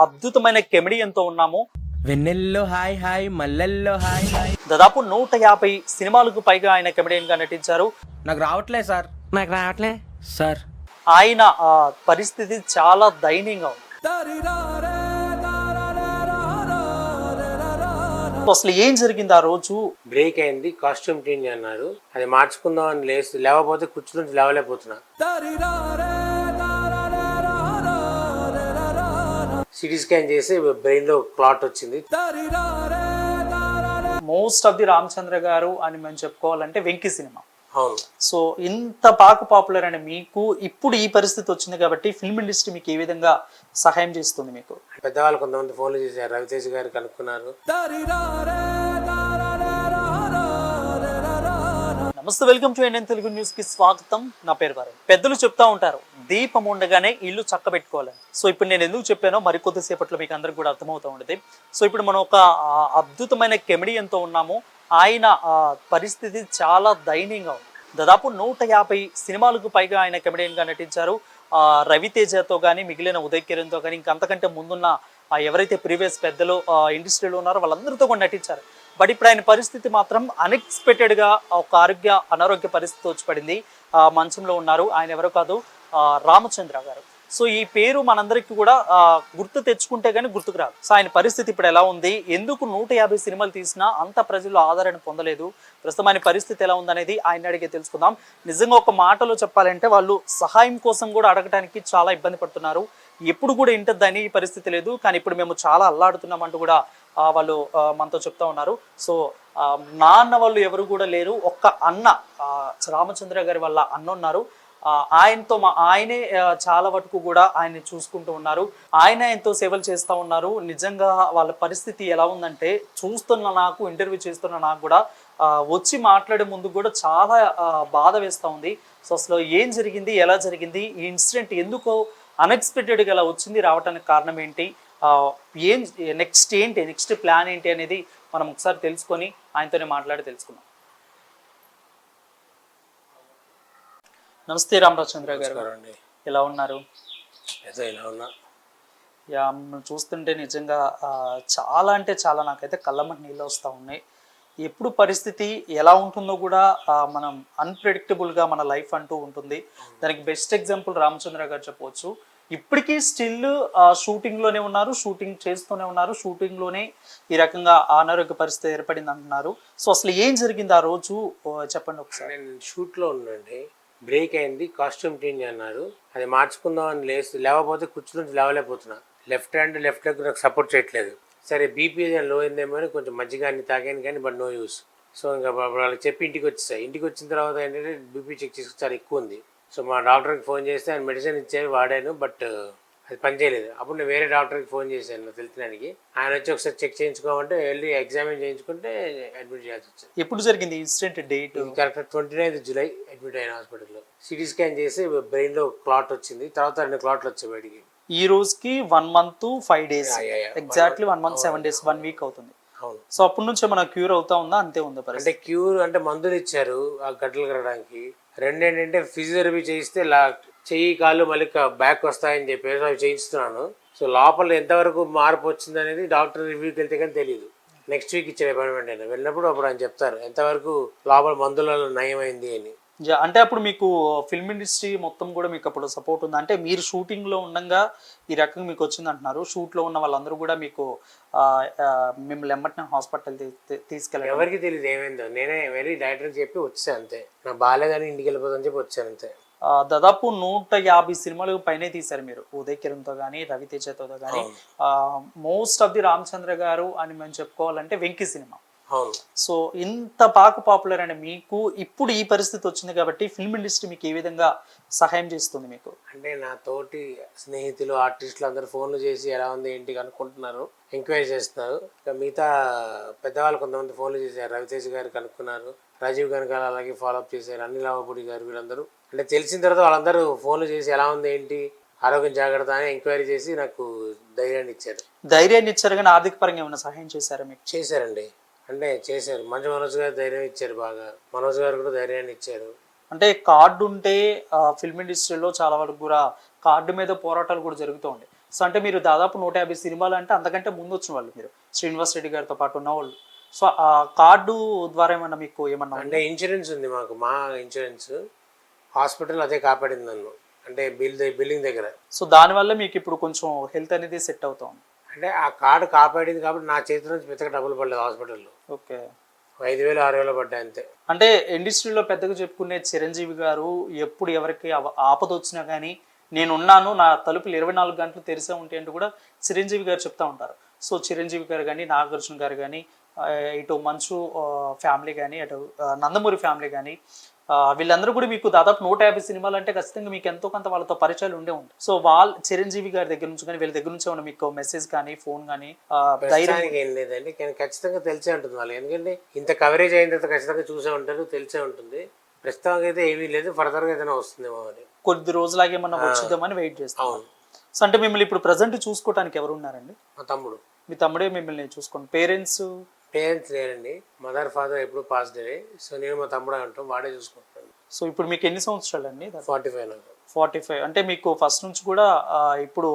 అద్భుతమైన కెమెడియన్తో ఉన్నాము. వెన్నెల్లో హాయ్ హాయ్ మల్లెల్లో హాయ్ హాయ్. దాదాపు నూట యాభై సినిమాలకు పైగా ఆయన కెమెడియన్గా నటించారు. నాకు రావట్లే సార్. నాకు రావట్లే? సార్. ఆయన ఆ, పరిస్థితి చాలా దయనీయంగా ఉంది. అసలు ఏం జరిగింది ఆ రోజు? బ్రేక్ అయింది కాస్ట్యూమ్ చేంజ్ అన్నారు అది మార్చుకుందాం అని లేసి లేవకపోతే కుర్చీ నుంచి లేవలేకపోతున్నా. సిటీ స్కాన్ చేసి బ్రెయిన్లో క్లాట్ వచ్చింది. మోస్ట్ ఆఫ్ ది రామచంద్ర గారు అని మేము చెప్పుకోవాలంటే వెంకీ సినిమా. అవును. సో ఇంత బాగా పాపులర్ అని మీకు ఇప్పుడు ఈ పరిస్థితి వచ్చింది కాబట్టి ఫిల్మ్ ఇండస్ట్రీ మీకు ఏ విధంగా సహాయం చేస్తుంది మీకు? పెద్దవాళ్ళు కొంతమంది ఫోన్లు చేశారు. రవితేజ్ గారు కనుక్కున్నారు. నమస్తే వెల్కమ్ టు ఎన్ఎన్ తెలుగు న్యూస్కి స్వాగతం. నా పేరు వారు పెద్దలు చెప్తా ఉంటారు దీపం ఉండగానే ఇల్లు చక్కబెట్టుకోవాలని. సో ఇప్పుడు నేను ఎందుకు చెప్పానో మరి కొద్దిసేపట్లో మీకు అందరికి కూడా అర్థమవుతూ ఉండేది. సో ఇప్పుడు మనం ఒక అద్భుతమైన కెమెడియన్తో ఉన్నాము. ఆయన పరిస్థితి చాలా దయనీయంగా ఉంది. దాదాపు నూట యాభై సినిమాలకు పైగా ఆయన కెమెడియన్గా నటించారు. రవితేజతో కానీ మిగిలిన ఉదయ్ కిరణ్తో కానీ ఇంకంతకంటే ముందున్న ఎవరైతే ప్రీవియస్ పెద్దలు ఇండస్ట్రీలో ఉన్నారో వాళ్ళందరితో కూడా నటించారు. బట్ ఇప్పుడు ఆయన పరిస్థితి మాత్రం అన్ఎక్స్పెక్టెడ్గా ఒక ఆరోగ్య అనారోగ్య పరిస్థితి వచ్చి పడింది ఆ, మంచంలో ఉన్నారు. ఆయన ఎవరో కాదు రామచంద్ర గారు. సో ఈ పేరు మనందరికీ కూడా గుర్తు తెచ్చుకుంటే కానీ గుర్తుకు రాదు. సో ఆయన పరిస్థితి ఇప్పుడు ఎలా ఉంది? ఎందుకు నూట యాభై సినిమాలు తీసినా అంత ప్రజలు ఆదరణ పొందలేదు? ప్రస్తుతం ఆయన పరిస్థితి ఎలా ఉందనేది ఆయన అడిగే తెలుసుకుందాం. నిజంగా ఒక మాటలో చెప్పాలంటే వాళ్ళు సహాయం కోసం కూడా అడగటానికి చాలా ఇబ్బంది పడుతున్నారు. ఎప్పుడు కూడా ఇంటద్దని ఈ పరిస్థితి లేదు. కానీ ఇప్పుడు మేము చాలా అల్లాడుతున్నాం అంటూ కూడా వాళ్ళు మనతో చెప్తా ఉన్నారు. సో నాన్న వాళ్ళు ఎవరు కూడా లేరు. ఒక్క అన్న రామచంద్ర గారి వాళ్ళ అన్న ఉన్నారు. ఆయనతో మా ఆయనే చాలా వరకు కూడా ఆయన్ని చూసుకుంటూ ఉన్నారు. ఆయన ఎంతో సేవలు చేస్తూ ఉన్నారు. నిజంగా వాళ్ళ పరిస్థితి ఎలా ఉందంటే చూస్తున్న నాకు ఇంటర్వ్యూ చేస్తున్న నాకు కూడా వచ్చి మాట్లాడే ముందు కూడా చాలా బాధ వేస్తూ ఉంది. సో అసలు ఏం జరిగింది? ఎలా జరిగింది? ఈ ఇన్సిడెంట్ ఎందుకో అన్ఎక్స్పెక్టెడ్గా ఇలా వచ్చింది రావడానికి కారణం ఏంటి? ఏం నెక్స్ట్ ఏంటి నెక్స్ట్ ప్లాన్ ఏంటి అనేది మనం ఒకసారి తెలుసుకొని ఆయనతోనే మాట్లాడి తెలుసుకుందాం. నమస్తే రామరాజచంద్ర గారు. అండి ఎలా ఉన్నారు? ఉన్నా? యా చూస్తుంటే నిజంగా చాలా అంటే చాలా నాకైతే కళ్ళమ్మటి నీళ్ళు వస్తూ ఉన్నాయి. ఎప్పుడు పరిస్థితి ఎలా ఉంటుందో కూడా మనం అన్ప్రెడిక్టబుల్గా మన లైఫ్ అంటూ ఉంటుంది. దానికి బెస్ట్ ఎగ్జాంపుల్ రామచంద్ర గారు చెప్పవచ్చు. ఇప్పటికీ స్టిల్ షూటింగ్లోనే ఉన్నారు షూటింగ్ చేస్తూనే ఉన్నారు షూటింగ్లోనే ఈ రకంగా అనారోగ్య పరిస్థితి ఏర్పడింది అంటున్నారు సో అసలు ఏం జరిగింది ఆ రోజు? చెప్పండి ఒకసారి. నేను షూట్లో ఉన్నాండి బ్రేక్ అయింది కాస్ట్యూమ్ చేంజ్ అన్నారు అది మార్చుకుందాం అని లేసి లేవకపోతే కుర్చీ నుంచి లేవలేకపోతున్నా. లెఫ్ట్ హ్యాండ్ లెఫ్ట్ లెగ్ నాకు సపోర్ట్ చేయట్లేదు. సరే బీపీ లో అయిందేమో అని కొంచెం మజ్జిగ అన్ని తాగాను కానీ బట్ నో యూస్ సో ఇంకా వాళ్ళకి చెప్పి ఇంటికి వచ్చేసాయి ఇంటికి వచ్చిన తర్వాత ఏంటంటే బీపీ చెక్ చేసుకు చాలా ఎక్కువ ఉంది. సో మా డాక్టర్కి ఫోన్ చేస్తే ఆయన మెడిసిన్ ఇచ్చారు వాడాను బట్ అది పనిచేయలేదు అప్పుడు నేను వేరే డాక్టర్కి ఫోన్ చేశాను తెలిసినానికి. ఆయన వచ్చి ఒకసారి చెక్ చేయించుకోమంటే వెళ్ళి ఎగ్జామిన్ చేయించుకుంటే అడ్మిట్ చేయాల్సి వచ్చింది. ఎప్పుడు జరిగింది incident date? Correct twenty ninth July admit అయిన హాస్పిటల్లో. సిటీ స్కాన్ చేసి బ్రెయిన్లో క్లాట్ వచ్చింది. తర్వాత రెండు క్లాట్లు వచ్చాయి బయటికి. ఈ రోజుకి one month five days. Exactly one month. Seven days one week అవుతుంది. సో అప్పటి నుంచి మన క్యూర్ అవుతా ఉందా? అంతే ఉందా అంటే క్యూర్ అంటే మందులు ఇచ్చారు ఆ గడ్డలు కరగడానికి రెండు ఏంటంటే ఫిజియోథెరపీ చేయిస్తే లా చెయ్యి కాళ్ళు మళ్ళీ బ్యాక్ వస్తాయని చెప్పేసి అవి చేయిస్తున్నాను. సో లోపల ఎంతవరకు మార్పు వచ్చింది అనేది డాక్టర్ రివ్యూకి వెళ్తే కానీ తెలియదు నెక్స్ట్ వీక్ ఇచ్చే అపాయింట్మెంట్ అయినా. వెళ్ళినప్పుడు అప్పుడు ఆయన చెప్తారు ఎంతవరకు లోపల మందులలో నయమైంది అని. అంటే అప్పుడు మీకు ఫిల్మ్ ఇండస్ట్రీ మొత్తం కూడా మీకు అప్పుడు సపోర్ట్ ఉంది? అంటే మీరు షూటింగ్లో ఉండగా ఈ రకంగా మీకు వచ్చింది అంటున్నారు. షూట్లో ఉన్న వాళ్ళందరూ కూడా మీకు మిమ్మల్ని ఎమ్మటిన హాస్పిటల్ తీసుకెళ్ళడం. ఎవరికి తెలియదు ఏమైందో. నేనే వెళ్ళి డైరెక్టర్కి చెప్పి వచ్చాను అంతే. నా బాగాలేదని ఇంటికి వెళ్ళిపోతుందని చెప్పి వచ్చాను అంతే. దాదాపు నూట యాభై సినిమాలు పైనే తీశారు మీరు. ఉదయ్ కిరణ్తో కానీ రవితేజతో కానీ మోస్ట్ ఆఫ్ ది రామచంద్ర గారు అని మేము చెప్పుకోవాలంటే వెంకీ సినిమా. సో ఇంత బాగా పాపులర్ అని మీకు ఇప్పుడు ఈ పరిస్థితి వచ్చింది కాబట్టి ఫిల్మ్ ఇండస్ట్రీ మీకు ఏ విధంగా సహాయం చేస్తుంది మీకు? అంటే నా తోటి స్నేహితులు ఆర్టిస్టులు అందరూ ఫోన్లు చేసి ఎలా ఉంది ఏంటి కనుక్కుంటున్నారు ఎంక్వైరీ చేస్తున్నారు. ఇక మిగతా పెద్దవాళ్ళు కొంతమంది ఫోన్లు చేశారు. రవితేజ్ గారు కనుక్కున్నారు రాజీవ్ కనకాల అలాగే ఫాలోఅప్ చేశారు అనిల్ రావపూడి గారు వీళ్ళందరూ. అంటే తెలిసిన తర్వాత వాళ్ళందరూ ఫోన్లు చేసి ఎలా ఉంది ఏంటి ఆరోగ్యం జాగ్రత్త అని ఎంక్వైరీ చేసి నాకు ధైర్యాన్ని ఇచ్చారు. ధైర్యాన్ని ఇచ్చారు కానీ ఆర్థిక పరంగా ఏమైనా సహాయం చేశారా మీకు? చేశారండి. అంటే చేశారు. మంచి మనోజ్ గారు ధైర్యం ఇచ్చారు బాగా. మనోజ్ గారు కూడా ధైర్యాన్ని ఇచ్చారు. అంటే కార్డు ఉంటే ఫిల్మ్ ఇండస్ట్రీలో చాలా వరకు కూడా కార్డు మీద పోరాటాలు కూడా జరుగుతూ ఉంటాయి సో అంటే మీరు దాదాపు నూట యాభై సినిమాలు అంటే అంతకంటే ముందు వచ్చిన వాళ్ళు మీరు. శ్రీనివాస్ రెడ్డి గారితో పాటు ఉన్న వాళ్ళు. సో ఆ కార్డు ద్వారా ఏమన్నా మీకు ఏమన్నా అంటే ఇన్సూరెన్స్ ఉంది మాకు. మా ఇన్సూరెన్స్ హాస్పిటల్ అదే కాపాడింది నన్ను. అంటే బిల్ బిల్డింగ్ దగ్గర. సో దానివల్ల మీకు ఇప్పుడు కొంచెం హెల్త్ అనేది సెట్ అవుతాం అంటే ఆ కార్డు కాపాడింది కాబట్టి నా చేతి నుంచి పెద్దగా డబ్బులు పడలేదు హాస్పిటల్లో. ఓకే. ఐదు వేలు ఆరు వేలు పడ్డాయి అంతే. అంటే ఇండస్ట్రీలో పెద్దగా చెప్పుకునే చిరంజీవి గారు ఎప్పుడు ఎవరికి ఆపద వచ్చినా కానీ నేను ఉన్నాను నా తలుపులు ఇరవై నాలుగు గంటలు తెరిసే ఉంటాయి అంటూ కూడా చిరంజీవి గారు చెప్తా ఉంటారు. సో చిరంజీవి గారు కానీ నాగార్జున గారు కానీ ఇటు మంచు ఫ్యామిలీ కానీ అటు నందమూరి ఫ్యామిలీ కానీ వీళ్ళందరూ కూడా మీకు దాదాపు నూట యాభై సినిమాలు అంటే ఖచ్చితంగా మీకు ఎంతో కొంత వాళ్ళతో పరిచయాలు ఉండే ఉంటాయి. సో వాళ్ళ చిరంజీవి గారి దగ్గర నుంచి కానీ వీళ్ళ దగ్గర నుంచి ఏమైనా మీకు మెసేజ్ కానీ ఫోన్ కానీ ఏం లేదండి. కానీ ఖచ్చితంగా తెలిసే ఉంటుంది వాళ్ళు. ఎందుకంటే ఇంత కవరేజ్ అయిన తర్వాత ఖచ్చితంగా చూసే ఉంటారు తెలిసే ఉంటుంది. ప్రస్తుతానికి అయితే ఏమీ లేదు. ఫర్దర్గా ఏదైనా వస్తుందేమో అని కొద్ది రోజులాగే ఏమన్నా వచ్చిద్దామని వెయిట్ చేస్తాం సో అంటే మిమ్మల్ని ఇప్పుడు ప్రజెంట్ చూసుకోవడానికి ఎవరు ఉన్నారండి? మా తమ్ముడు. మీ తమ్ముడే మిమ్మల్ని చూసుకోండి. పేరెంట్స్ పేరెంట్స్ లేరండి. మదర్ ఫాదర్ ఎప్పుడు పాస్ డే సో నేను మా తమ్ముడు అంటాం వాడే చూసుకుంటాను సో ఇప్పుడు మీకు ఎన్ని సంవత్సరాలు అండి? ఫార్టీ ఫైవ్ నాకు. Forty five. అంటే మీకు ఫస్ట్ నుంచి కూడా ఇప్పుడు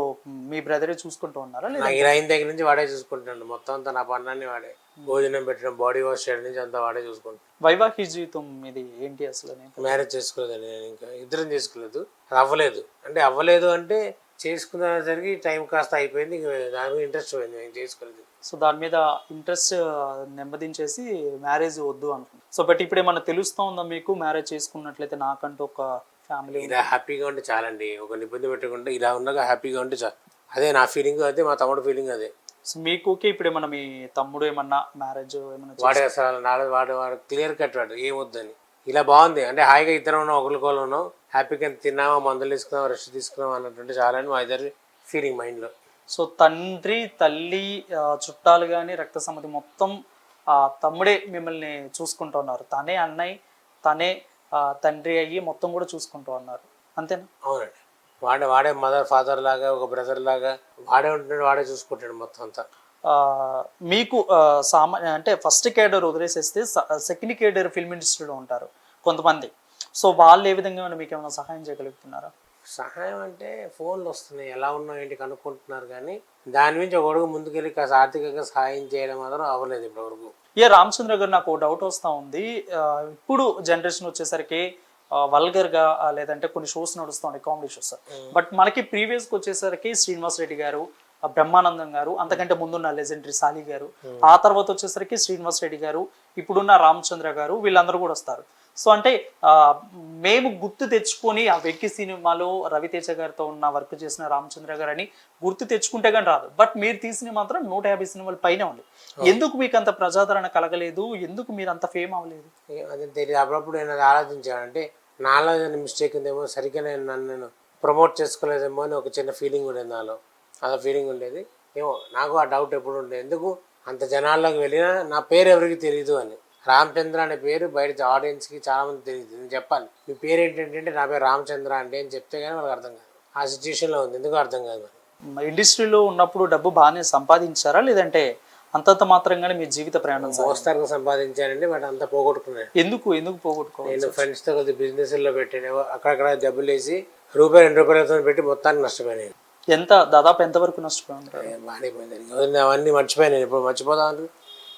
మీ బ్రదరే చూసుకుంటూ ఉన్నారా లేదా? దగ్గర నుంచి వాడే చూసుకుంటాడు మొత్తం అంతా నా పన్నాన్ని వాడే. భోజనం పెట్టడం బాడీ వాష్ చేయడం నుంచి అంతా వాడే చూసుకుంటాను వైవాహిక జీవితం ఇది ఏంటి అసలు? మ్యారేజ్ చేసుకోలేదండి నేను ఇంకా. ఇద్దరం చేసుకోలేదు. అవ్వలేదు. అంటే అవ్వలేదు అంటే చేసుకునేసరికి టైం కాస్త అయిపోయింది. ఇంక దాని మీద ఇంట్రెస్ట్ పోయింది. నేను చేసుకోలేదు. సో దాని మీద ఇంట్రెస్ట్ నెమ్మదించేసి మ్యారేజ్ వద్దు అనుకుంది సో బట్ ఇప్పుడు ఏమన్నా తెలుస్తూ ఉందా మీకు? మ్యారేజ్ చేసుకున్నట్లయితే నాకంటూ ఒక ఫ్యామిలీ ఇలా హ్యాపీగా ఉంటే చాలండి. ఒక ఇబ్బంది పెట్టకుండా ఇలా ఉండగా హ్యాపీగా ఉంటే చాలు అదే నా ఫీలింగ్ అదే మా తమ్ముడు ఫీలింగ్ అదే. సో మీకు ఓకే ఇప్పుడు ఏమన్నా మీ తమ్ముడు ఏమన్నా మ్యారేజ్ ఏమన్నా వాడే అసలు నాలుగు వాడు వాడు క్లియర్ కట్ వాడు ఏమొద్దని. ఇలా బాగుంది. అంటే హాయిగా ఇద్దరం ఉన్నాం ఒకరికోళ్ళు ఉన్నాం. హ్యాపీగా తిన్నామా మందులు తీసుకున్నాం రెస్ట్ తీసుకున్నాం అన్నట్టుంటే చాలని మా ఇద్దరి ఫీలింగ్ మైండ్లో. సో తండ్రి తల్లి చుట్టాలు కానీ రక్త సంబంధి మొత్తం ఆ తమ్ముడే మిమ్మల్ని చూసుకుంటూ ఉన్నారు. తనే అన్నయ్య తనే తండ్రి అయ్యి మొత్తం కూడా చూసుకుంటూ ఉన్నారు. అంతేనా? అవునండి. వాడే వాడే మదర్ ఫాదర్ లాగా ఒక బ్రదర్ లాగా వాడే ఉంటున్నాడు వాడే చూసుకుంటాడు మొత్తం అంతా. ఆ, మీకు సామాన్య అంటే ఫస్ట్ కేడర్ వదిలేసేస్తే సెకండ్ కేడర్ ఫిల్మ్ ఇండస్ట్రీలో ఉంటారు కొంతమంది. సో వాళ్ళు ఏ విధంగా మీకు ఏమైనా సహాయం చేయగలుగుతున్నారా? సహాయం అంటే ఫోన్లు వస్తున్నాయి. ఎలా ఉన్నావు ఏంటి కనుక్కుంటున్నారు కానీ దాని నుంచి ఒక అడుగు ముందుకెళ్ళి కాస్త ఆర్థికంగా సహాయం చేయడం మాత్రం అవ్వలేదు ఇప్పటివరకు ఏ రామచంద్ర గారు నాకు డౌట్ వస్తూ ఉంది. ఇప్పుడు జనరేషన్ వచ్చేసరికి వల్గర్గా ఆ, లేదంటే కొన్ని షోస్ నడుస్తున్నాయి కామెడీ షోస్ బట్ మనకి ప్రీవియస్కి వచ్చేసరికి శ్రీనివాస్ రెడ్డి గారు బ్రహ్మానందం గారు అంతకంటే ముందున్న లెజెండరీ సాలి గారు ఆ తర్వాత వచ్చేసరికి శ్రీనివాస్ రెడ్డి గారు ఇప్పుడున్న రామచంద్ర గారు వీళ్ళందరూ కూడా వస్తారు. సో అంటే మేము గుర్తు తెచ్చుకొని ఆ వెక్కి సినిమాలో రవితేజ గారితో ఉన్న వర్క్ చేసిన రామచంద్ర గారు అని గుర్తు తెచ్చుకుంటే కానీ రాదు. బట్ మీరు తీసిన మాత్రం నూట యాభై సినిమాల పైన ఉంది. ఎందుకు మీకు అంత ప్రజాదరణ కలగలేదు? ఎందుకు మీరు అంత ఫేమ్ అవ్వలేదు? అది తెలియదు అప్పుడప్పుడు నేను అది ఆలోచించాను అంటే నాలో ఏదైనా మిస్టేక్ ఉందేమో సరిగ్గా నేను నన్ను నేను ప్రమోట్ చేసుకోలేదేమో అని ఒక చిన్న ఫీలింగ్ ఉండేది నాలో. అలా ఫీలింగ్ ఉండేది. ఏమో నాకు ఆ డౌట్ ఎప్పుడు ఉండేది? ఎందుకు అంత జనాల్లోకి వెళ్ళినా నా పేరు ఎవరికి తెలియదు అని. రామచంద్ర అనే పేరు బయట ఆడియన్స్కి చాలా మంది తెలియదు. నేను చెప్పాలి. మీ పేరు ఏంటంటే నా పేరు రామచంద్ర అంటే అని చెప్తే కానీ వాళ్ళకి అర్థం కాదు. ఆ సిచ్యువేషన్లో ఉంది. ఎందుకు అర్థం కాదు ఇండస్ట్రీలో ఉన్నప్పుడు డబ్బు బాగానే సంపాదించారా? లేదంటే అంతంత మాత్రంగానే మీ జీవిత ప్రయాణం సాగిందా? మోస్తరుగా సంపాదించానండి బట్ అంతా పోగొట్టుకున్నాను. ఎందుకు? ఎందుకు పోగొట్టుకోవాలి నేను ఫ్రెండ్స్తో కొద్ది బిజినెస్లో పెట్టాను. అక్కడక్కడ డబ్బులు వేసి రూపాయి రెండు రూపాయలతో పెట్టి మొత్తాన్ని నష్టపోయాను ఎంత? దాదాపు ఎంత వరకు నష్టపోయి ఉంటారు ఏ, బాగానే పోయింది అవన్నీ మర్చిపోయాను ఇప్పుడు మర్చిపోదాం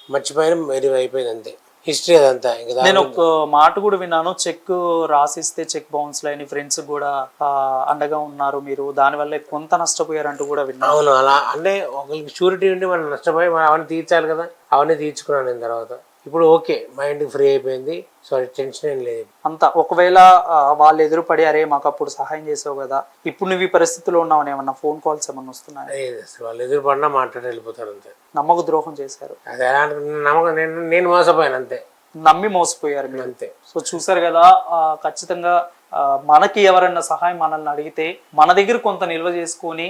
మర్చిపోయాను మరి అయిపోయింది అంతే. హిస్టరీ అదంతా దాని నేను ఒక మాట కూడా విన్నాను. చెక్ రాసిస్తే చెక్ బౌన్స్ లేని ఫ్రెండ్స్ కూడా అండగా ఉన్నారు మీరు. దానివల్ల కొంత నష్టపోయారంటూ కూడా విన్నాను. అవును అలా అంటే ఒకరికి షూరిటీ ఉండి మనం నష్టపోయి మనం అవన్నీ తీర్చాలి కదా. అవన్నీ తీర్చుకున్నాను నేను తర్వాత. ఇప్పుడు ఓకే మైండ్ ఫ్రీ అయిపోయింది. సో టెన్షన్ ఏం లేదు. అంత ఒకవేళ వాళ్ళు ఎదురుపడి అరే మాకు అప్పుడు సహాయం చేసావు కదా ఇప్పుడు నువ్వు ఈ పరిస్థితిలో ఉన్నావని ఏమన్నా ఫోన్ కాల్స్ ఏమన్నా వస్తున్నాయి? వాళ్ళు ఎదురు పడినా మాట్లాడి వెళ్ళిపోతారు అంతే. నమ్మక ద్రోహం చేశారు. అది నమ్మకం నేను నేను మోసపోయాను అంతే. నమ్మి మోసపోయారు మీరు. అంతే. సో చూసారు కదా ఖచ్చితంగా మనకి ఎవరైనా సహాయం మనల్ని అడిగితే మన దగ్గర కొంత నిల్వ చేసుకొని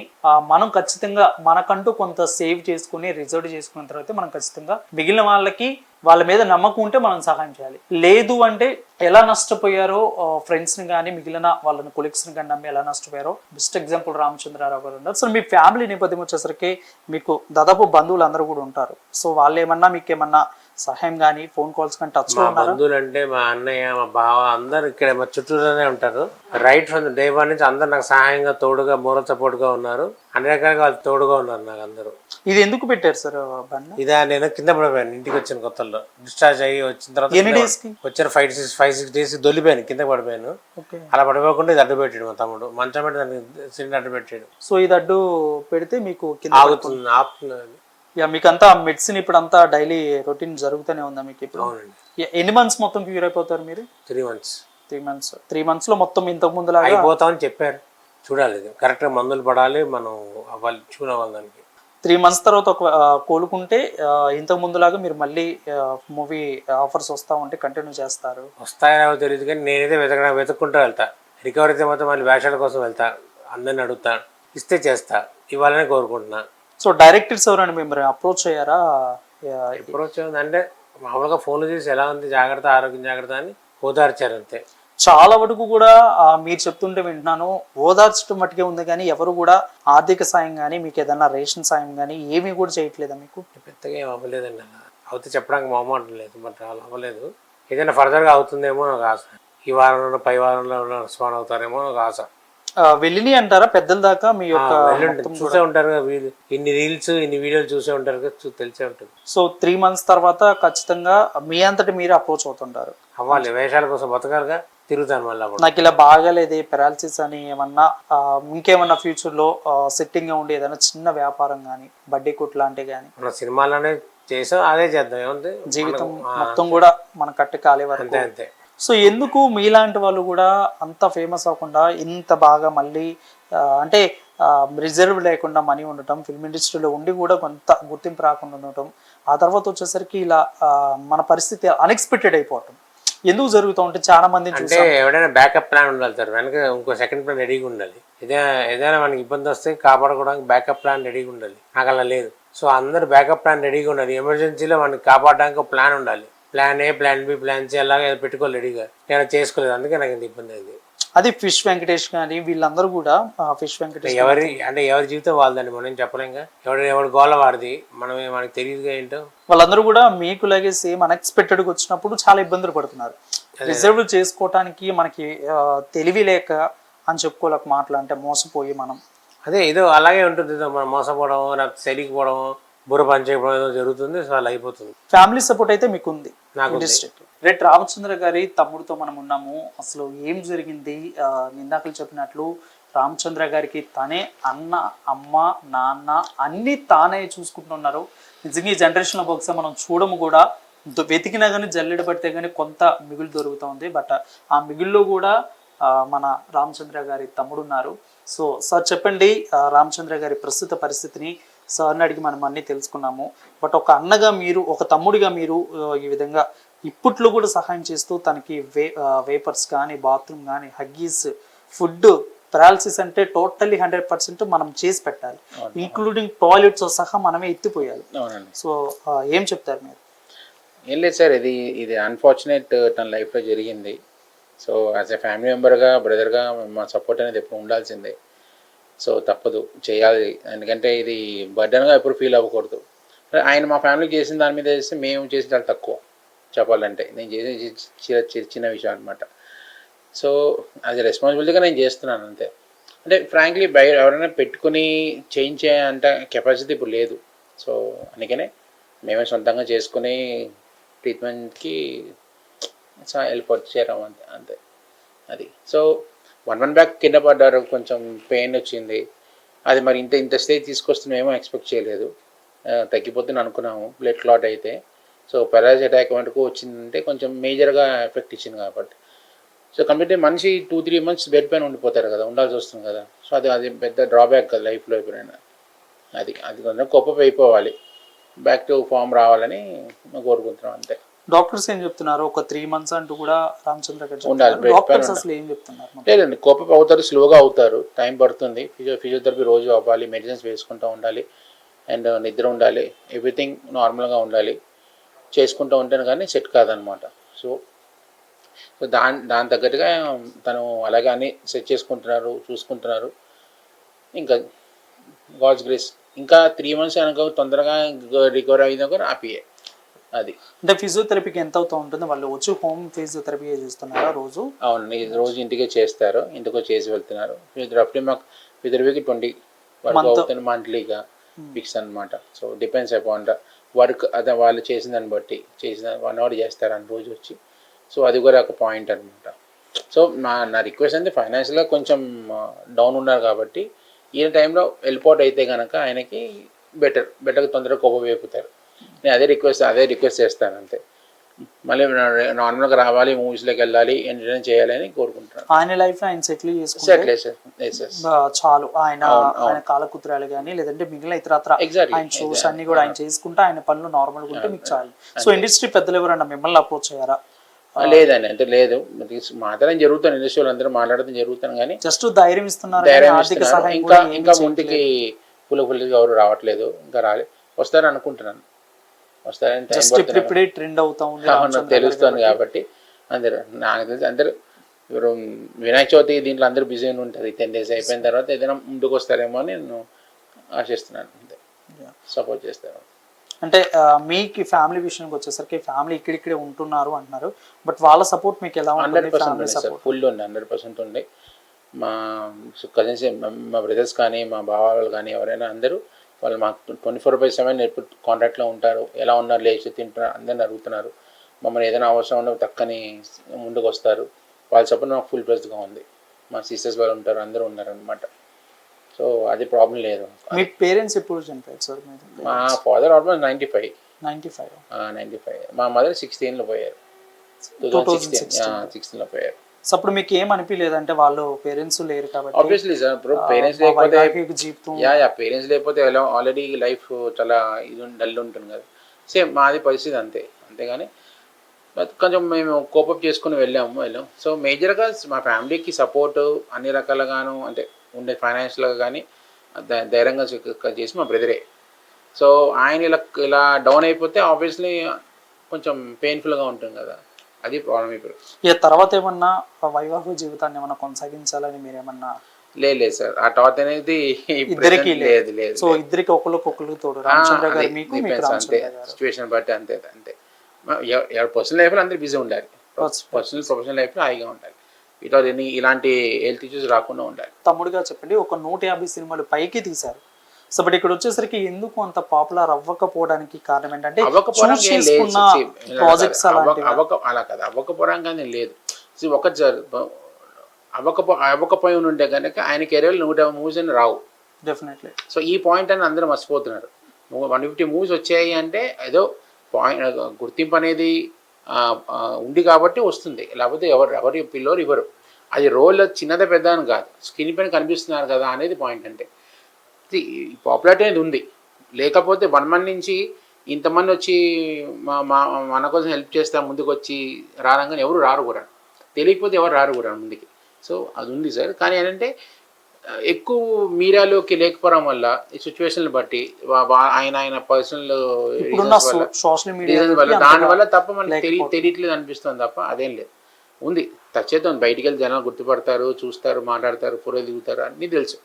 మనం ఖచ్చితంగా మనకంటూ కొంత సేవ్ చేసుకొని రిజర్వ్ చేసుకున్న తర్వాత మనం ఖచ్చితంగా మిగిలిన వాళ్ళకి వాళ్ళ మీద నమ్మకం ఉంటే మనం సహాయం చేయాలి. లేదు అంటే ఎలా నష్టపోయారో ఫ్రెండ్స్ని కానీ మిగిలిన వాళ్ళని కొలీగ్స్ని కానీ నమ్మి ఎలా నష్టపోయారో. బెస్ట్ ఎగ్జాంపుల్ రామచంద్రారావు గారు ఉన్నారు. సో మీ ఫ్యామిలీ నేపథ్యం వచ్చేసరికి మీకు దాదాపు బంధువులు అందరూ కూడా ఉంటారు. సో వాళ్ళు ఏమన్నా మీకు ఏమన్నా సహాయం కానీ ఫోన్ కాల్స్ కానీ టచ్లో మా ఉన్నారా? బంధువులు అంటే మా అన్నయ్య మా బావ అందరు ఇక్కడ మా చుట్టూలోనే ఉంటారు. రైట్ ఫ్రమ్ డే వన్ నుంచి అందరు నాకు సహాయంగా తోడుగా మోరల్ సపోర్ట్గా ఉన్నారు. అన్ని రకాలుగా వాళ్ళు తోడుగా ఉన్నారు నాకు అందరూ. ఇది ఎందుకు పెట్టారు సార్ బండి ఇదే నేను కింద పడిపోయాను ఇంటికి వచ్చిన కొత్తల్లో. డిశ్చార్జ్ అయ్యి వచ్చిన తర్వాత ఎన్ని కి? వచ్చిన five six five six days దొల్లిపోయాను కింద పడిపోయాను. ఓకే. అలా పడిపోకుండా ఇది అడ్డు పెట్టాడు మా తమ్ముడు. మంచం పెట్టి దానికి సిలిండర్ అడ్డు పెట్టాడు సో ఇది అడ్డు పెడితే మీకు కింద ఆగుతుంది ఆపుతుంది. అది. యా మీకు అంతా మెడిసిన్ ఇప్పుడు అంతా డైలీ రొటీన్ జరుగుతూనే ఉందా మీకు ఇప్పుడు? ఎన్ని మంత్స్ మొత్తం క్యూర్ అయిపోతారు మీరు? Three months three months three మంత్స్లో మొత్తం ఇంతకు ముందు అయిపోతామని చెప్పారు. చూడాలి ఇది. కరెక్ట్గా మందులు పడాలి మనం అవ్వాలి చూడవాలి దానికి. త్రీ మంత్స్ తర్వాత ఒక కోలుకుంటే ఇంతకు ముందులాగా మీరు మళ్ళీ మూవీ ఆఫర్స్ వస్తా ఉంటే కంటిన్యూ చేస్తారు. వస్తాయో తెలియదు కానీ నేనైతే వెతకడా వెతుక్కుంటూ వెళ్తా. రికవరీ అయితే మాత్రం మళ్ళీ వేషాల కోసం వెళ్తా. అందరిని అడుగుతా. ఇస్తే చేస్తా. ఇవ్వాలని కోరుకుంటున్నా. సో డైరెక్టర్స్ ఎవరైనా మిమ్మల్ని అప్రోచ్ అయ్యారా? వచ్చింది అంటే మామూలుగా ఫోన్లు చేసి ఎలా ఉంది జాగ్రత్త ఆరోగ్యం జాగ్రత్త అని ఓదార్చారు అంతే. చాలా వరకు కూడా మీరు చెప్తుంటే వింటున్నాను ఓదార్చడం మట్టుకే ఉంది కానీ ఎవరు కూడా ఆర్థిక సాయం కానీ మీకు ఏదైనా రేషన్ సాయం కానీ ఏమీ కూడా చేయట్లేదా మీకు? పెద్దగా ఏం అవ్వలేదండి అలా. అవుతే చెప్పడానికి మొహమాటం లేదు బట్ అలా అవ్వలేదు. ఏదైనా ఫర్దర్గా అవుతుందేమో నాకు ఆశ. ఈ వారంలో పై వారంలో రెస్పాండ్ అవుతారేమో నాకు ఆశ. వెళ్ళినాయి అంటారా? పెద్దల దాకా మీ యొక్క చూసే ఉంటారు కదా వీళ్ళు. ఇన్ని రీల్స్ ఇన్ని వీడియోలు చూసే ఉంటారు కదా చూ- తెలిసే ఉంటుంది. సో త్రీ మంత్స్ తర్వాత ఖచ్చితంగా మీ అంతటి మీరు అప్రోచ్ అవుతుంటారు. అవ్వాలి వేషాల కోసం బతకాలిగా తిరుగుతాను మళ్ళీ అప్పుడు. నాకు ఇలా బాగాలేదు పెరాలసిస్ అని ఏమన్నా ఆ, ఇంకేమన్నా ఫ్యూచర్లో సెట్టింగ్గా ఉండి ఏదైనా చిన్న వ్యాపారం కానీ బడ్డీ కుట్ లాంటివి కానీ మన సినిమాలోనే చేసాం అదే చేద్దాం ఏముంది? జీవితం మొత్తం కూడా మన కట్టు కాలే వరకు అంతే అంతే. సో ఎందుకు మీలాంటి వాళ్ళు కూడా అంత ఫేమస్ అవ్వకుండా ఇంత బాగా మళ్ళీ అంటే రిజర్వ్ లేకుండా మనీ ఉండటం ఫిల్మ్ ఇండస్ట్రీలో ఉండి కూడా కొంత గుర్తింపు రాకుండా ఉండటం ఆ తర్వాత వచ్చేసరికి ఇలా మన పరిస్థితి అన్ఎక్స్పెక్టెడ్ అయిపోవటం. ఎందుకు జరుగుతూ ఉంటే చాలా మందిని అంటే ఎవడైనా బ్యాకప్ ప్లాన్ ఉండాలి సార్. వెనక ఇంకో సెకండ్ ప్లాన్ రెడీగా ఉండాలి. ఏదైనా ఏదైనా మనకి ఇబ్బంది వస్తే కాపాడుకోవడానికి బ్యాకప్ ప్లాన్ రెడీగా ఉండాలి. నాకు అలా లేదు. సో అందరు బ్యాకప్ ప్లాన్ రెడీగా ఉండాలి. ఎమర్జెన్సీలో మనకి కాపాడడానికి ప్లాన్ ఉండాలి. Plan A plan B plan C అలాగే పెట్టుకోవాలి రెడీగా నేను చేసుకోలేదు అందుకే నాకు ఇంత ఇబ్బంది అయింది. అది ఫిష్ వెంకటేష్ కానీ వీళ్ళందరూ కూడా ఫిష్ వెంకటేష్ ఎవరి అంటే ఎవరి జీవితం వాళ్ళదండి మనం చెప్పలేంగా ఎవడు ఎవడు గోల వాడిది మనం మనకి తెలియదుగా ఏంటో. వాళ్ళందరూ కూడా మీకు లాగే సేమ్ అన్ఎక్స్పెక్టెడ్గా వచ్చినప్పుడు చాలా ఇబ్బందులు పడుతున్నారు. రిజర్వ్ చేసుకోవటానికి మనకి ఆ, తెలివి లేక అని చెప్పుకోలేక మాటలు అంటే మోసపోయి మనం. అదే ఏదో అలాగే ఉంటుంది ఏదో మనం మోసపోవడం సెలిగిపోవడం బుర్ర పని చేయడం ఏదో జరుగుతుంది సో అలా అయిపోతుంది. ఫ్యామిలీ సపోర్ట్ అయితే మీకు నాకు ఉంది. డిస్ట్రిక్ట్ రెడ్ రామచంద్ర గారి తమ్ముడితో మనం ఉన్నాము. అసలు ఏం జరిగింది? ఆ, ఇందాకలు చెప్పినట్లు రామచంద్ర గారికి తనే అన్న అమ్మ నాన్న అన్ని తానే చూసుకుంటున్నారు. నిజంగా ఈ జనరేషన్లో ఒకసారి మనం చూడము కూడా. వెతికినా కానీ జల్లెడ పడితే కానీ కొంత మిగులు దొరుకుతుంది బట్ ఆ మిగుల్లో కూడా మన రామచంద్ర గారి తమ్ముడు ఉన్నారు సో సార్ చెప్పండి రామచంద్ర గారి ప్రస్తుత పరిస్థితిని. సార్ని అడిగి మనం అన్నీ తెలుసుకున్నాము. బట్ ఒక అన్నగా మీరు ఒక తమ్ముడిగా మీరు ఈ విధంగా ఇప్పట్లో కూడా సహాయం చేస్తూ తనకి వే వేపర్స్ కానీ బాత్రూమ్ కానీ హగ్గీస్ ఫుడ్ పెరాలసిస్ అంటే టోటల్లీ హండ్రెడ్ పర్సెంట్ మనం చేసి పెట్టాలి. ఇంక్లూడింగ్ టాయిలెట్స్ సహా మనమే ఎత్తిపోయాలి. సో ఏం చెప్తారు మీరు? ఏం లేదు సార్ ఇది ఇది అన్ఫార్చునేట్ తన లైఫ్లో జరిగింది. సో యాజ్ ఎ ఫ్యామిలీ మెంబర్గా బ్రదర్గా మా సపోర్ట్ అనేది ఎప్పుడు ఉండాల్సిందే. సో తప్పదు. చేయాలి. ఎందుకంటే ఇది బర్డన్గా ఎప్పుడు ఫీల్ అవ్వకూడదు. ఆయన మా ఫ్యామిలీకి చేసిన దాని మీద చేస్తే మేము చేసిన చాలా తక్కువ. చెప్పాలంటే నేను చేసిన చి- చి- చిన్న విషయం అనమాట సో అది రెస్పాన్సిబిలిటీగా నేను చేస్తున్నాను అంతే. అంటే ఫ్రాంక్లీ బయట ఎవరైనా పెట్టుకుని చేంజ్ చేయాలంటే కెపాసిటీ ఇప్పుడు లేదు. సో అందుకనే మేమే సొంతంగా చేసుకుని ట్రీట్మెంట్కి హెల్ప్ చేయడం అంతే అంతే. అది. సో వన్ వన్ బ్యాక్ కింద పడ్డారు కొంచెం పెయిన్ వచ్చింది. అది మరి ఇంత ఇంత స్టేజ్ తీసుకొస్తున్నామేమో ఎక్స్పెక్ట్ చేయలేదు. తగ్గిపోతుంది అనుకున్నాము బ్లడ్ క్లాట్ అయితే. సో పెరాలైజ్ అటాక్ వరకు వచ్చిందంటే కొంచెం మేజర్గా ఎఫెక్ట్ ఇచ్చింది కాబట్టి. సో కంప్లీట్ మనిషి టూ త్రీ మంత్స్ బెడ్ పైన ఉండిపోతారు కదా ఉండాల్సి వస్తుంది కదా. సో అది అది పెద్ద డ్రాబ్యాక్ కదా లైఫ్లో ఎప్పుడైనా. అది అది కొంచెం గొప్ప అయిపోవాలి బ్యాక్ టు ఫామ్ రావాలని కోరుకుంటున్నాం అంతే. డాక్టర్స్ ఏం చెప్తున్నారు? ఒక త్రీ మంత్స్ అంటూ కూడా రామచంద్ర గారు డాక్టర్స్ అసలు ఏం చెప్తున్నారు లేదండి కోపప్ అవుతారు స్లోగా అవుతారు. టైం పడుతుంది. ఫిజియో ఫిజియోథెరపీ రోజు అవ్వాలి మెడిసిన్స్ వేసుకుంటూ ఉండాలి. అండ్ నిద్ర ఉండాలి. ఎవ్రీథింగ్ నార్మల్గా ఉండాలి. చేసుకుంటూ ఉంటేనే కానీ సెట్ కాదనమాట. సో సో దాని దాని తగ్గట్టుగా తను అలాగే అన్ని సెట్ చేసుకుంటున్నారు చూసుకుంటున్నారు. ఇంకా గాడ్స్ గ్రేస్ ఇంకా త్రీ మంత్స్ కనుక తొందరగా రికవర్ అయినా కూడా హ్యాపీయే అది. అంటే ఫిజియోథెరపీకి ఎంత అవుతూ ఉంటుంది వాళ్ళు వచ్చి హోమ్ ఫిజియోథెరపీ చేస్తున్నారా రోజు? అవును రోజు ఇంటికే చేస్తారు ఇంటికి చేసి వెళ్తున్నారు. రఫ్లీ మాకు ఇద్దరికి ట్వంటీ వరకు. అవుతుంది మంత్లీగా ఫిక్స్ అన్నమాట. So depends upon the work అదే వాళ్ళు చేసిన దాన్ని బట్టి చేసిన వన్ అవర్ చేస్తారు అని రోజు వచ్చి. సో అది కూడా ఒక పాయింట్ అనమాట సో నా నా రిక్వెస్ట్ అంటే ఫైనాన్షియల్గా కొంచెం డౌన్ ఉన్నారు కాబట్టి ఈ టైంలో వెళ్ళిపోట్ అయితే కనుక ఆయనకి బెటర్ బెటర్గా తొందరగా కోప వేపుతారు. నేను అదే రిక్వెస్ట్ అదే రిక్వెస్ట్ చేస్తాను అంతే. మళ్ళీ నార్మల్గా రావాలి మూవీస్లోకి వెళ్ళాలి ఎంటర్టైన్ చేయాలి అని కోరుకుంటున్నాను. ఆయన లైఫ్ ఆయన సెటిల్ సెటిల్ చాలు. ఆయన. ఆయన కాలకుత్రాలు కానీ లేదంటే మిగిలిన ఇతరత్ర ఆయన షోస్. అన్ని కూడా ఆయన చేసుకుంటే ఆయన పనులు నార్మల్గా ఉంటే మీకు చాలు. సో ఇండస్ట్రీ పెద్దలు ఎవరన్నా మిమ్మల్ని అప్రోచ్ అయ్యారా? లేదండి అంటే లేదు. మాట్లాడడం జరుగుతాను ఇండస్ట్రీ అందరూ మాట్లాడడం జరుగుతాను కానీ జస్ట్ ధైర్యం ఇస్తున్నారు ధైర్యం ఇంకా ఇంకా. ముందుకి పుల్ల పుల్లగా ఎవరు రావట్లేదు. ఇంకా రాలే. వస్తారని అనుకుంటున్నాను వస్తారని టైం జస్ట్ పడుతుంది. ఇప్పుడిప్పుడే ట్రెండ్ అవుతా ఉంది తెలుస్తుంది కాబట్టి అందరు నాకు తెలిసి అందరు ఇప్పుడు వినాయక చవితి దీంట్లో అందరూ బిజీ ఉంటుంది టెన్ డేస్ అయిపోయిన తర్వాత ఏదైనా ముందుకు వస్తారేమో అని నేను ఆశిస్తున్నాను అంతే. సపోర్ట్ చేస్తాను అంటే మీకు ఫ్యామిలీ విషయానికి వచ్చేసరికి ఫ్యామిలీ ఇక్కడిక్కడే ఉంటున్నారు అంటున్నారు. బట్ వాళ్ళ సపోర్ట్ మీకు ఎలా హండ్రెడ్ పర్సెంట్ ఫుల్ ఉంది హండ్రెడ్ పర్సెంట్ ఉంది. మా కజిన్స్ మా బ్రదర్స్ కానీ మా బావ వాళ్ళు కానీ ఎవరైనా అందరూ వాళ్ళు మాకు ట్వంటీ ఫోర్ బై సెవెన్ ఎప్పుడు కాంటాక్ట్లో ఉంటారు ఎలా ఉన్నారు లేచి తింటున్నారు అందరిని అడుగుతున్నారు. మమ్మల్ని ఏదైనా అవసరం ఉన్న తక్కని ముందుకు వస్తారు. వాళ్ళ సపోర్ట్ నాకు ఫుల్ ప్లస్గా ఉంది. మా సిస్టర్స్ వాళ్ళు ఉంటారు అందరూ ఉన్నారు అనమాట సో అది ప్రాబ్లం లేదు. మీ పేరెంట్స్ ఎప్పుడు చనిపోయారు సార్? మా father almost ninety five. Ninety five. Ninety five. మా మదర్ సిక్స్టీన్లో పోయారు. Two sixteen. సిక్స్టీన్లో పోయారు. సో అప్పుడు మీకు ఏం అనిపించలేదంటే వాళ్ళు పేరెంట్స్ లేరు కాబట్టి ఆబ్వియస్లీ సార్ ఇప్పుడు పేరెంట్స్ లేకపోతే జీవితం యా యా పేరెంట్స్ లేకపోతే ఎలా ఆల్రెడీ లైఫ్ చాలా ఇది డల్ ఉంటుంది కదా. సేమ్ మాది పరిస్థితి అంతే అంతేగాని కొంచెం మేము కోపప్ చేసుకుని వెళ్ళాము వెళ్ళాం. సో మేజర్గా మా ఫ్యామిలీకి సపోర్ట్ అన్ని రకాలుగాను అంటే ఉండే ఫైనాన్షియల్గా కానీ ధైర్యంగా చేసి మా బ్రదరే సో ఆయన ఇలా ఇలా డౌన్ అయిపోతే ఆబ్వియస్లీ కొంచెం పెయిన్ఫుల్గా ఉంటుంది కదా. అది ప్రాబ్లం ఇప్పుడు ఇక తర్వాత ఏమన్నా ఆ వైవాహిక జీవితాన్ని ఏమన్నా కొనసాగించాలని మీరు ఏమన్నా లేదు లేదు సార్. ఆ టాత్ అనేది ఇద్దరికి లేదు. లేదు సో ఇద్దరికి ఒకరికి ఒకరికి తోడు. అంతే. సిచ్యువేషన్ బట్టి అంతే అంతే. ఎవరి పర్సనల్ లైఫ్లో అందరూ బిజీ ఉండాలి. పర్సనల్ ప్రొఫెషనల్ లైఫ్లో హాయిగా ఉండాలి. ఎనీ ఇలాంటి హెల్త్ ఇష్యూస్ రాకుండా ఉండాలి. తమ్ముడుగా చెప్పండి ఒక నూట యాభై సినిమాలు పైకి తీశారు. సో బట్ ఇక్కడ వచ్చేసరికి ఎందుకు అంత పాపులర్ అవ్వకపోవడానికి కారణం ఏంటంటే ప్రాజెక్ట్స్ అలా కాదు. అవ్వకపోవడానికి అనేది లేదు. ఒక అవ్వకపో అవ్వకపోయి ఉంటే కనుక ఆయన కెరీర్ నూట యాభై మూవీస్ అని రావు. డెఫినెట్లీ సో ఈ పాయింట్ అని అందరూ మర్చిపోతున్నారు. వన్ ఫిఫ్టీ మూవీస్ వచ్చాయి అంటే ఏదో పాయింట్ గుర్తింపు అనేది ఉంది కాబట్టి వస్తుంది. లేకపోతే ఎవరు ఎవరు పిల్లోరు ఇవ్వరు. అది రోల్ చిన్నదే పెద్ద అని కాదు. స్క్రీన్ పైన కనిపిస్తున్నారు కదా అనేది పాయింట్ అంటే. పాపులారిటీ అనేది ఉంది. లేకపోతే వన్ మంత్ నుంచి ఇంతమంది వచ్చి మా మన కోసం హెల్ప్ చేస్తా ముందుకు వచ్చి రారంగానే ఎవరు రారు కూడా. తెలియకపోతే ఎవరు రారు కూడా ముందుకి. సో అది ఉంది సార్. కానీ ఏంటంటే ఎక్కువ మీడియాలోకి లేకపోవడం వల్ల ఈ సిచ్యువేషన్ బట్టి ఆయన ఆయన పర్సనల్ ఇప్పుడున్న సోషల్ మీడియా వల్ల దాని వల్ల తప్ప మనకి తెలియ తెలియట్లేదు అనిపిస్తుంది తప్ప అదేం లేదు. ఉంది. టచ్ ఉంది బయటికి వెళ్ళి జనాలు గుర్తుపడతారు చూస్తారు మాట్లాడతారు పొరలు దిగుతారు అన్నీ తెలుసు.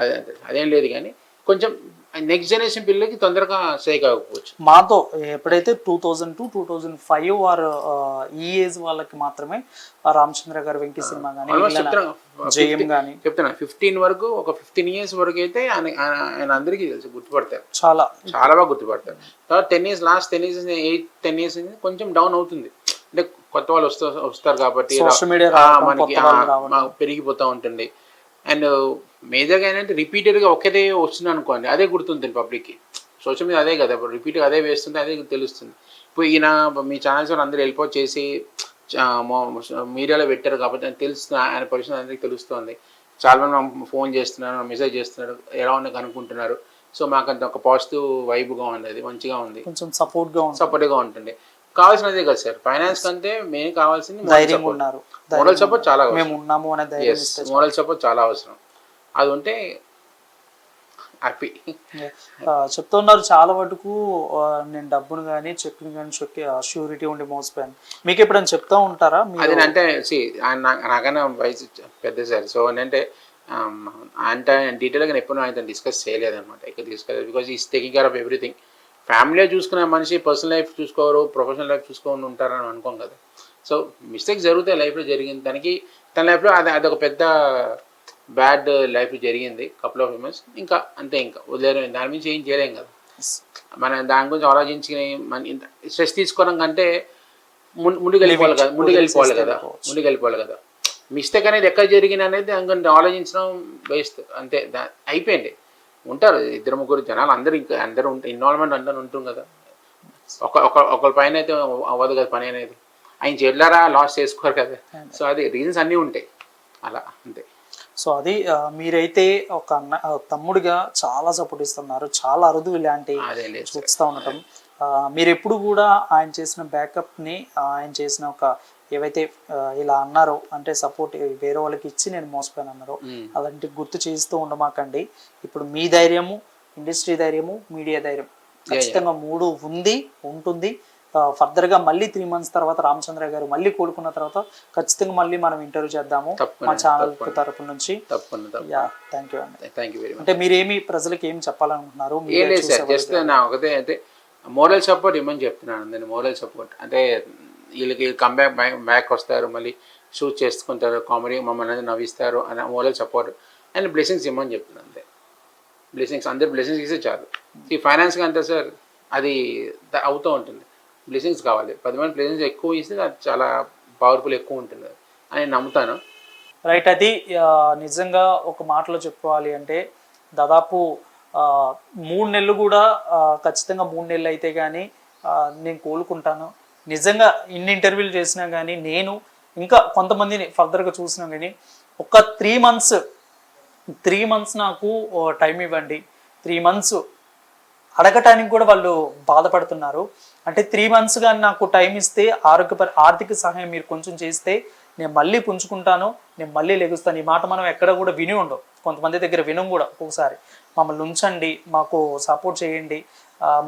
అదే అదేం లేదు కానీ కొంచెం నెక్స్ట్ జనరేషన్ పిల్లలకి తొందరగా సేక్ అవ్వకపోవచ్చు. మాతో ఎప్పుడైతే two thousand two two thousand five వారు ఈ ఏజ్ వాళ్ళకి మాత్రమే రామచంద్ర గారు వెంకి సినిమా కానీ జయం కానీ చెప్తున్నా ఫిఫ్టీన్ వరకు ఒక ఫిఫ్టీన్ ఇయర్స్ వరకు అయితే ఆయన అందరికీ తెలుసు గుర్తుపడతారు. చాలా. చాలా బాగా గుర్తుపడతారు. తర్వాత ten years last ten years eight ten years కొంచెం డౌన్ అవుతుంది. అంటే కొత్త వాళ్ళు వస్తారు వస్తారు కాబట్టి మనకి పెరిగిపోతూ ఉంటుంది. అండ్ మేజర్గా ఏంటంటే రిపీటెడ్గా ఒక్కటే వస్తుంది అనుకోండి అదే గుర్తుంటుంది పబ్లిక్కి సోషల్ మీడియా అదే కదా ఇప్పుడు రిపీట్గా అదే వేస్తుంది అదే తెలుస్తుంది. ఇప్పుడు ఈయన మీ ఛానల్స్ అందరూ వెళ్ళిపోయి చేసి మీడియాలో పెట్టారు కాబట్టి తెలుస్తుంది ఆయన పరిస్థితి అందరికీ తెలుస్తుంది. చాలా మంది మాకు ఫోన్ చేస్తున్నారు మెసేజ్ చేస్తున్నారు ఎలా ఉన్నాయి కనుక్కుంటున్నారు సో మాకు అంత ఒక పాజిటివ్ వైబ్గా ఉంది అది మంచిగా ఉంది. కొంచెం సపోర్ట్గా ఉంటుంది. సపోర్ట్గా ఉంటుంది. కావాల్సినదే కదా సార్ ఫైనాన్స్ కంటే మెయిన్ కావాల్సింది మోరల్ సపోర్ట్ చాలా మేము ఉన్నాము అనే మోరల్ సపోర్ట్ చాలా అవసరం. అది ఉంటే హ్యాపీ చెప్తున్నారు చాలా ఆ, నేను డబ్బును కానీ చెక్ను కానీ చెక్కి షూరిటీ ఉండి మోసపోయాను. మీకు ఎప్పుడైనా చెప్తా ఉంటారా? అది అంటే సి నాకన్నా వయసు పెద్ద సార్. సో ఏంటంటే అంటే డీటెయిల్గా నేను ఎప్పుడు ఆయనతో డిస్కస్ చేయలేదన్నమాట. ఇక్కడ discuss because is taking care of everything. Family చూసుకునే మనిషి పర్సనల్ లైఫ్ చూసుకోరు ప్రొఫెషనల్ లైఫ్ చూసుకోని ఉంటారని అనుకోం కదా. సో మిస్టేక్స్ జరుగుతాయి లైఫ్లో జరిగింది తనకి తన లైఫ్లో అది అదొక పెద్ద బ్యాడ్ లైఫ్ జరిగింది కపుల్ ఆఫ్ ఇయర్స్ ఇంకా అంతే ఇంకా వదిలేరు దాని నుంచి ఏం చేయలేం కదా. మనం దాని గురించి ఆలోచించి మన స్ట్రెస్ తీసుకోవడం కంటే ముందు- ముందుకు వెళ్ళిపోవాలి కదా ముందుకు వెళ్ళిపోవాలి కదా. ముందుకు వెళ్ళిపోవాలి కదా. మిస్టేక్ అనేది ఎక్కడ జరిగింది అనేది అనుకుంటే ఆలోచించడం వేస్ట్ అంతే దా అయిపోయింది. ఉంటారు ఇద్దరు ముగ్గురు జనాలు అందరూ ఇంకా అందరూ ఉంటారు ఇన్వాల్వ్మెంట్ అందరూ ఉంటుంది కదా. ఒక ఒక ఒకరి పైన అయితే అవ్వదు కదా పని అనేది. ఆయన చెల్లారా లాస్ చేసుకోరు కదా. సో అది రీజన్స్ అన్నీ ఉంటాయి. అలా అంతే. సో అది మీరైతే ఒక అన్న తమ్ముడిగా చాలా సపోర్ట్ ఇస్తున్నారు. చాలా అరుదు ఇలాంటి. చూస్తూ ఉండటం. మీరు ఎప్పుడు కూడా ఆయన చేసిన బ్యాకప్ని ఆ, ఆయన చేసిన ఒక ఏవైతే ఇలా అన్నారో అంటే సపోర్ట్ వేరే వాళ్ళకి ఇచ్చి నేను మోసపోయాను అన్నారో అలాంటి గుర్తు చేస్తూ ఉండమాకండి. ఇప్పుడు మీ ధైర్యము ఇండస్ట్రీ ధైర్యము మీడియా ధైర్యం. ఖచ్చితంగా మూడు ఉంది ఉంటుంది. ఫర్దర్గా మళ్ళీ త్రీ మంత్స్ తర్వాత రామచంద్ర గారు మళ్ళీ కోలుకున్న తర్వాత ఖచ్చితంగా మళ్ళీ మనం ఇంటర్వ్యూ చేద్దాము మా ఛానల్ తరపు నుంచి. థ్యాంక్ యూ అండి అంటే మీరేమి ప్రజలకి ఏం చెప్పాలనుకుంటున్నారు జస్ట్ ఒకటే అంటే మోరల్ సపోర్ట్ ఇవ్వమని చెప్తున్నాను నేను మోరల్ సపోర్ట్ అంటే వీళ్ళకి కంబ్యాక్ బ్యాక్ వస్తారు మళ్ళీ షూట్ చేసుకుంటారు కామెడీ మమ్మల్ని నవ్విస్తారు అనే మోరల్ సపోర్ట్ అండ్ బ్లెస్సింగ్స్ ఇవ్వమని చెప్తున్నాను అంతే. బ్లెస్సింగ్స్ అందరు బ్లెస్సింగ్స్ ఇస్తే చాలు. ఈ ఫైనాన్స్గా అంతే సార్ అది అవుతూ ఉంటుంది. బ్లెస్సింగ్స్ కావాలి. పది మంది బ్లెస్సింగ్స్ ఎక్కువ ఇస్తే అది చాలా పవర్ఫుల్ ఎక్కువ ఉంటుంది అని నమ్ముతాను. రైట్ అది నిజంగా ఒక మాటలో చెప్పుకోవాలి అంటే దాదాపు మూడు నెలలు కూడా ఖచ్చితంగా మూడు నెలలు అయితే కానీ నేను కోలుకుంటాను. నిజంగా ఇన్ని ఇంటర్వ్యూలు చేసినా కానీ నేను ఇంకా కొంతమందిని ఫర్దర్గా చూసినా కానీ ఒక త్రీ మంత్స్ త్రీ మంత్స్ నాకు టైం ఇవ్వండి. త్రీ మంత్స్ అడగటానికి కూడా వాళ్ళు బాధపడుతున్నారు. అంటే త్రీ మంత్స్ కానీ నాకు టైం ఇస్తే ఆరోగ్య ఆర్థిక సహాయం మీరు కొంచెం చేస్తే నేను మళ్ళీ పుంజుకుంటాను నేను మళ్ళీ లెగుస్తాను. ఈ మాట మనం ఎక్కడ కూడా విని ఉండవు. కొంతమంది దగ్గర వినం కూడా ఒక్కొక్కసారి. మమ్మల్ని ఉంచండి మాకు సపోర్ట్ చేయండి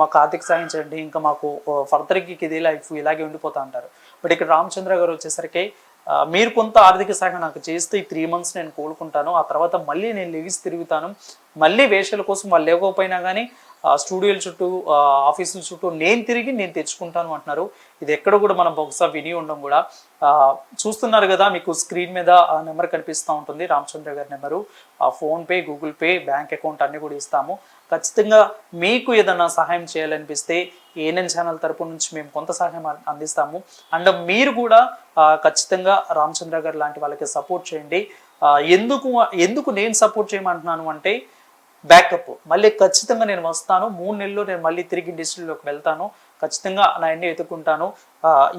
మాకు ఆర్థిక సాయం చేయండి ఇంకా మాకు ఫర్దర్కి ఇది లైఫ్ ఇలాగే ఉండిపోతా అంటారు. బట్ ఇక్కడ రామచంద్ర గారు వచ్చేసరికి మీరు కొంత ఆర్థిక సహాయం నాకు చేస్తే ఈ త్రీ మంత్స్ నేను కోలుకుంటాను ఆ తర్వాత మళ్ళీ నేను లెగిసి తిరుగుతాను. మళ్ళీ వేషాల కోసం వాళ్ళు లేకపోయినా కానీ స్టూడియోల చుట్టూ ఆఫీసుల చుట్టూ నేను తిరిగి నేను తెచ్చుకుంటాను అంటున్నారు. ఇది ఎక్కడ కూడా మనం బహుశా విని ఉండం కూడా చూస్తున్నారు కదా మీకు స్క్రీన్ మీద ఆ నెంబర్ కనిపిస్తూ ఉంటుంది రామచంద్ర గారి నెంబరు. ఆ PhonePe Google Pay bank account అన్నీ కూడా ఇస్తాము. ఖచ్చితంగా మీకు ఏదైనా సహాయం చేయాలనిపిస్తే ఏఎన్ఎన్ ఛానల్ తరపు నుంచి మేము కొంత సహాయం అందిస్తాము. అండ్ మీరు కూడా ఖచ్చితంగా రామచంద్ర గారు లాంటి వాళ్ళకి సపోర్ట్ చేయండి. ఎందుకు ఎందుకు నేను సపోర్ట్ చేయమంటున్నాను అంటే బ్యాకప్. మళ్ళీ ఖచ్చితంగా నేను వస్తాను. మూడు నెలల్లో నేను మళ్ళీ తిరిగి ఇండస్ట్రీలోకి వెళ్తాను. ఖచ్చితంగా నా అన్ని ఎత్తుకుంటాను.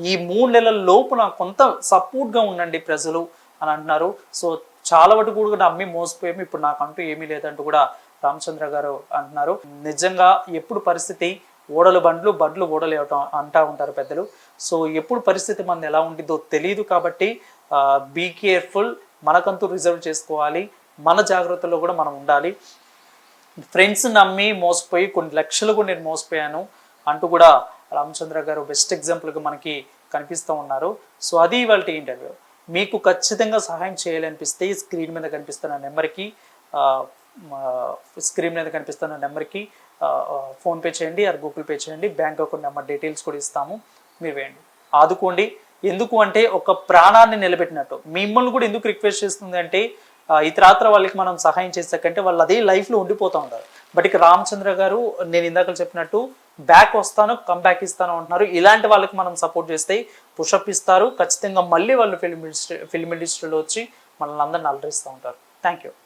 ఈ మూడు నెలల లోపు నాకు కొంత సపోర్ట్గా ఉండండి ప్రజలు అని అంటున్నారు. సో చాలా వరకు కూడా నమ్మి మోసపోయాము. ఇప్పుడు నాకంటూ ఏమీ లేదంటూ కూడా రామచంద్ర గారు అంటున్నారు. నిజంగా ఎప్పుడు పరిస్థితి? ఓడలు బండ్లు బండ్లు ఓడలు అంటా ఉంటారు పెద్దలు. సో ఎప్పుడు పరిస్థితి మన ఎలా ఉంటుందో తెలియదు కాబట్టి బీ కేర్ఫుల్ మనకంతు రిజర్వ్ చేసుకోవాలి. మన జాగ్రత్తలో కూడా మనం ఉండాలి. ఫ్రెండ్స్ నమ్మి మోసపోయి కొన్ని లక్షలు కూడా నేను మోసపోయాను అంటూ కూడా రామచంద్ర గారు బెస్ట్ ఎగ్జాంపుల్గా మనకి కనిపిస్తూ ఉన్నారు. సో అది ఇవాళ ఇంటర్వ్యూ. మీకు ఖచ్చితంగా సహాయం చేయాలనిపిస్తే ఈ స్క్రీన్ మీద కనిపిస్తున్న నెంబర్కి స్క్రీన్ మీద కనిపిస్తున్న నెంబర్కి ఫోన్పే చేయండి ఆర్ గూగుల్ పే చేయండి. బ్యాంక్ అకౌంట్ నెంబర్ డీటెయిల్స్ కూడా ఇస్తాము. మీరు వేయండి. ఆదుకోండి. ఎందుకు అంటే ఒక ప్రాణాన్ని నిలబెట్టినట్టు. మిమ్మల్ని కూడా ఎందుకు రిక్వెస్ట్ చేస్తుంది అంటే ఇతరాత్ర వాళ్ళకి మనం సహాయం చేసాకంటే వాళ్ళు అదే లైఫ్లో ఉండిపోతూ ఉంటారు బట్ ఇక రామచంద్ర గారు నేను ఇందాక చెప్పినట్టు బ్యాక్ వస్తాను కంబ్యాక్ ఇస్తాను అంటున్నారు. ఇలాంటి వాళ్ళకి మనం సపోర్ట్ చేస్తే పుషప్ ఇస్తారు. ఖచ్చితంగా మళ్ళీ వాళ్ళు ఫిల్మ్ ఇండస్ట్రీ ఫిల్మ్ ఇండస్ట్రీలో వచ్చి మనల్ని అందరిని అలరిస్తూ ఉంటారు. Thank you